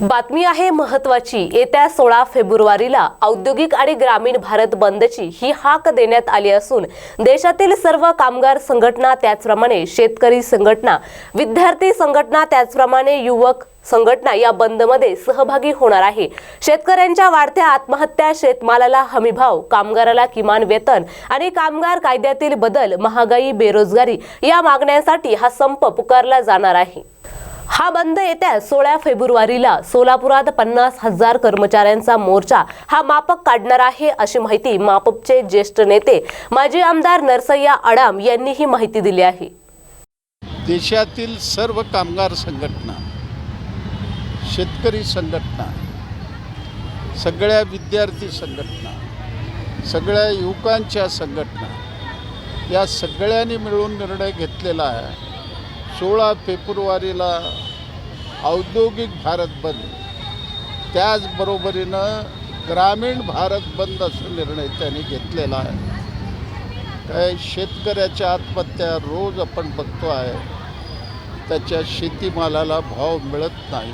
बातमी आहे महत्वाची. येत्या सोळा फेब्रुवारीला औद्योगिक आणि ग्रामीण भारत बंदची ही हाक देण्यात आली असून देशातील सर्व कामगार संघटना त्याचप्रमाणे शेतकरी संघटना विद्यार्थी संघटना त्याचप्रमाणे युवक संघटना या बंदमध्ये सहभागी होणार आहे. शेतकऱ्यांच्या वाढत्या आत्महत्या शेतमालाला हमीभाव कामगाराला किमान वेतन आणि कामगार कायद्यातील बदल महागाई बेरोजगारी या मागण्यांसाठी हा संप पुकारला जाणार आहे. हा बंद येत्या सोळा फेब्रुवारीला सोलापुरात पन्नास हजार कर्मचाऱ्यांचा मोर्चा हा मापक काढणार आहे अशी माहिती मापपचे ज्येष्ठ नेते माजी आमदार नरसय्या आडाम यांनी ही माहिती दिली आहे. देशातील सर्व कामगार संघटना शेतकरी संघटना सगळ्या विद्यार्थी संघटना सगळ्या युवकांच्या संघटना या सगळ्यांनी मिळून निर्णय घेतलेला आहे. सोळा फेब्रुवारीला औद्योगिक भारत बंद. त्याचबरोबरीनं ग्रामीण भारत बंद असा निर्णय त्यांनी घेतलेला आहे. काय शेतकऱ्याच्या आत्महत्या रोज आपण बघतो आहे. त्याच्या शेतीमालाला भाव मिळत नाही.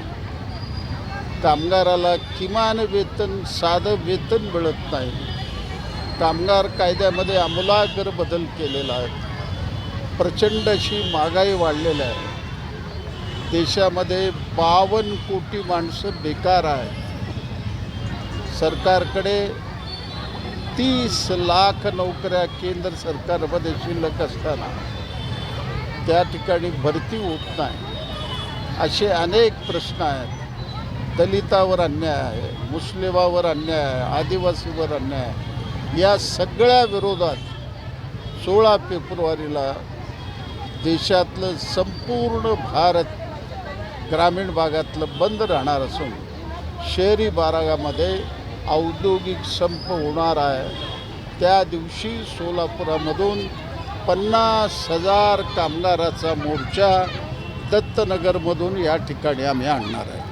कामगाराला किमान वेतन साधं वेतन मिळत नाही. कामगार कायद्यामध्ये आमूलाग्र बदल केलेला आहे. प्रचंड अशी महागाई वाढलेली आहे. देशामध्ये बावन्न कोटी माणसं बेकार आहेत. सरकारकडे तीस लाख नोकऱ्या केंद्र सरकारमध्ये शिल्लक असताना त्या ठिकाणी भरती होत नाही. असे अनेक प्रश्न आहेत. दलितावर अन्याय आहे मुस्लिमावर अन्याय आहे आदिवासीवर अन्याय आहे. या सगळ्या विरोधात सोळा फेब्रुवारीला देशातलं संपूर्ण भारत ग्रामीण भागातलं बंद राहणार असून शहरी भागामध्ये औद्योगिक संप होणार आहे. त्या दिवशी सोलापुरामधून पन्नास हजार कामगाराचा मोर्चा दत्तनगरमधून या ठिकाणी आम्ही आणणार आहे.